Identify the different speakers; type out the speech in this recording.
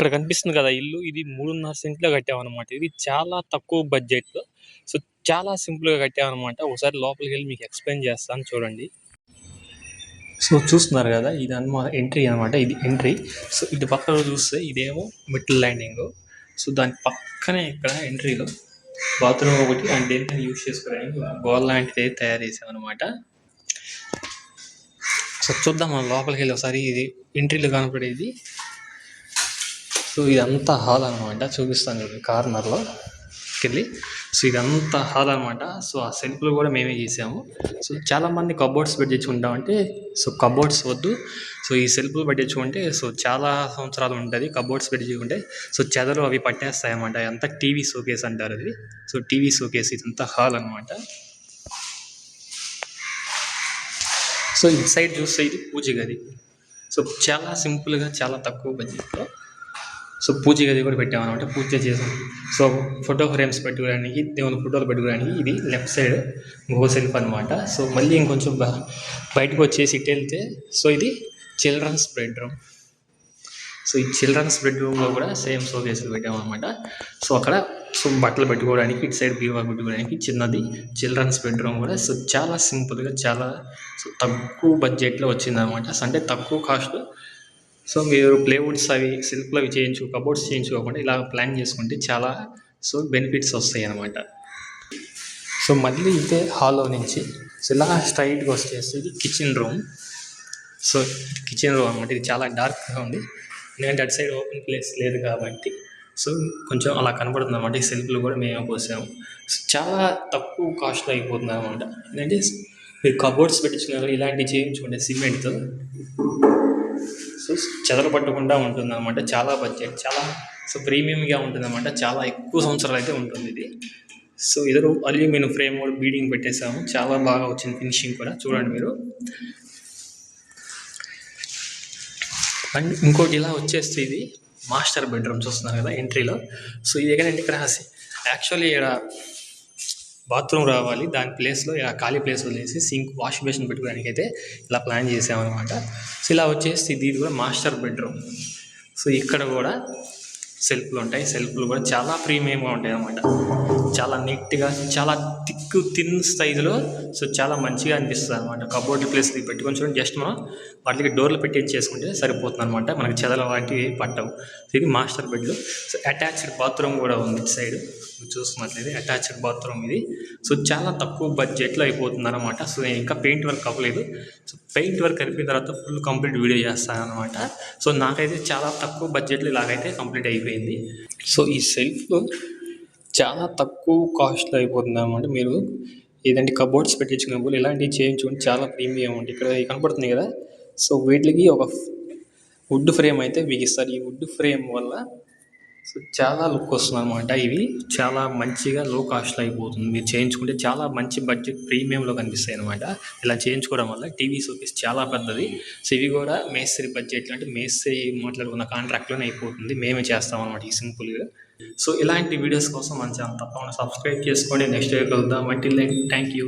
Speaker 1: ఇక్కడ కనిపిస్తుంది కదా ఇల్లు. ఇది మూడున్నర సెంట్లో కట్టామన్నమాట. ఇది చాలా తక్కువ బడ్జెట్లో సో చాలా సింపుల్గా కట్టామన్నమాట. ఒకసారి లోపలికి వెళ్ళి మీకు ఎక్స్ప్లెయిన్ చేస్తాను చూడండి. సో చూస్తున్నారు కదా ఇది అనమాట ఎంట్రీ అన్నమాట. ఇది ఎంట్రీ. సో ఇటు పక్కన చూస్తే ఇదేమో మిడిల్ ల్యాండింగ్ సో దాని పక్కనే ఇక్కడ ఎంట్రీలో. బాత్రూమ్ ఒకటి అండ్ దేనికైనా యూస్ చేసుకోవడానికి గోల్ లాంటిది తయారు చేసాం సో చూద్దాం మనం లోపలికి వెళ్ళి ఒకసారి ఇది ఎంట్రీలో కనపడేది. సో ఇదంతా హాల్ అనమాట చూపిస్తాను చూడండి కార్నర్లో. వెళ్ళి సో ఇదంతా హాల్ అనమాట సో ఆ సెల్ఫ్లు కూడా మేమే చేసాము సో చాలా మంది కబోర్డ్స్ పెట్టించుకుంటామంటే సో కబోర్డ్స్ వద్దు. సో ఈ సెల్ఫ్లు పెట్టించుకుంటే సో చాలా సంవత్సరాలు ఉంటుంది కబోర్డ్స్ పెట్టించుకుంటే. సో చెదలు అవి పట్టేస్తాయి అనమాట అంతా టీవీ షోకేస్ అంటారు అది. సో టీవీ షోకేస్ ఇదంతా హాల్ అనమాట సో ఈ సైడ్ చూస్తే ఇది పూజ గది. సో చాలా సింపుల్గా చాలా తక్కువ బడ్జెట్లో సో పూజ గది కూడా పెట్టామన్నమాట పూజ చేసాం. సో ఫోటో ఫ్రేమ్స్ పెట్టుకోవడానికి దేవుని ఫోటోలు పెట్టుకోవడానికి ఇది లెఫ్ట్ సైడ్ గో సెల్ఫ్ అనమాట సో మళ్ళీ ఇంకొంచెం బయటకు వచ్చేసి ఇటు వెళ్తే సో ఇది చిల్డ్రన్స్ బెడ్రూమ్ సో ఈ చిల్డ్రన్స్ బెడ్రూమ్లో కూడా సేమ్ షోకేసులు పెట్టామన్నమాట సో అక్కడ సో బట్టలు పెట్టుకోవడానికి ఇటు సైడ్ బీవా పెట్టుకోవడానికి చిన్నది చిల్డ్రన్స్ బెడ్రూమ్ కూడా. సో చాలా సింపుల్గా చాలా సో తక్కువ బడ్జెట్లో వచ్చిందనమాట సో అంటే తక్కువ కాస్ట్ సో మీరు ప్లేవుడ్స్ అవి సిల్క్లు అవి చేయించు కబోర్డ్స్ చేయించుకోకుండా ఇలా ప్లాన్ చేసుకుంటే చాలా సో బెనిఫిట్స్ వస్తాయి అన్నమాట. సో మళ్ళీ ఇదే హాల్లో నుంచి సో ఇలా స్ట్రైట్గా వచ్చేసి kitchen room so kitchen room అనమాట ఇది చాలా డార్క్గా ఉంది. ఎందుకంటే అటు సైడ్ ఓపెన్ ప్లేస్ లేదు కాబట్టి సో కొంచెం అలా కనబడుతుంది అనమాట ఈ సెల్ఫ్లు కూడా మేమే పోసాము. సో చాలా తక్కువ కాస్ట్లో అయిపోతుంది అనమాట ఏంటంటే మీరు కబోర్డ్స్ పెట్టించుకున్నారు ఇలాంటివి చేయించుకుంటే సిమెంట్తో సో చెదలు పట్టకుండా ఉంటుంది అనమాట చాలా బడ్జెట్ చాలా సో ప్రీమియంగా ఉంటుంది అనమాట చాలా ఎక్కువ సంవత్సరాలు అయితే ఉంటుంది ఇది. సో ఎదురు అల్యూమినియం ఫ్రేమ్ కూడా బీడింగ్ పెట్టేసాము చాలా బాగా వచ్చింది ఫినిషింగ్ కూడా. చూడండి మీరు. అండ్ ఇంకోటి ఇలా వచ్చేస్తే ఇది మాస్టర్ బెడ్రూమ్ చూస్తున్నారు కదా ఎంట్రీలో సో ఇది ఏంటంటే ఇక్కడ యాక్చువల్లీ ఇక్కడ బాత్రూమ్ రావాలి. దాని ప్లేస్లో ఇలా ఖాళీ ప్లేస్ వదిలేసి సింక్ వాష్ బేసిన్ పెట్టుకోవడానికి అయితే ఇలా ప్లాన్ చేసామన్నమాట. సో ఇలా వచ్చేసి ఇది కూడా మాస్టర్ బెడ్రూమ్. సో ఇక్కడ కూడా సెల్ఫ్లు ఉంటాయి. సెల్ఫ్లు కూడా చాలా ప్రీమియంగా ఉంటాయి అన్నమాట చాలా నీట్గా చాలా థిక్ థిన్ సైజులో సో చాలా మంచిగా అనిపిస్తుంది అనమాట కబోర్డ్ ప్లేస్ పెట్టుకొని చూడండి జస్ట్ మనం వాటికి డోర్లు పెట్టి చేసుకుంటే సరిపోతుంది అనమాట మనకి చెదల వాటివి పట్టవు. ఇది మాస్టర్ బెడ్లు. సో అటాచ్డ్ బాత్రూమ్ కూడా ఉంది ఇటు సైడ్. చూసుకున్నట్లయితే అటాచ్డ్ బాత్రూమ్ ఇది. సో చాలా తక్కువ బడ్జెట్లో అయిపోతుంది అనమాట సో నేను ఇంకా పెయింట్ వర్క్ అవ్వలేదు. సో పెయింట్ వర్క్ అయిపోయిన తర్వాత ఫుల్ కంప్లీట్ వీడియో చేస్తాను అనమాట సో నాకైతే చాలా తక్కువ బడ్జెట్లో ఇలాగైతే కంప్లీట్ అయిపోయింది. సో ఈ సెల్ఫ్ చాలా తక్కువ కాస్ట్లో అయిపోతుంది అనమాట మీరు ఏదంటే కబోర్డ్స్ పెట్టించుకున్నప్పుడు ఇలాంటివి చేయించుకుంటే చాలా ప్రీమియం ఉంటుంది ఇక్కడ కనపడుతుంది కదా. సో వీటికి ఒక వుడ్ ఫ్రేమ్ అయితే బిగిస్తారు. ఈ వుడ్ ఫ్రేమ్ వల్ల సో చాలా లుక్ వస్తుంది అనమాట ఇవి. చాలా మంచిగా లో కాస్ట్లో అయిపోతుంది. మీరు చేయించుకుంటే చాలా మంచి బడ్జెట్ ప్రీమియంలో కనిపిస్తాయి అనమాట ఇలా చేయించుకోవడం వల్ల టీవీ షోకేస్ చాలా పెద్దది. సో ఇవి కూడా మేస్త్రి బడ్జెట్ అంటే మేస్త్రి మాట్లాడుకున్న కాంట్రాక్ట్లోనే అయిపోతుంది. మేమే చేస్తాం అనమాట ఈ సింపుల్గా సో ఇలాంటి వీడియోస్ కోసం మన ఛానల్ తప్పకుండా సబ్స్క్రైబ్ చేసుకోండి నెక్స్ట్ వీడియో కలుద్దాం. వంటిల్ థ్యాంక్ యూ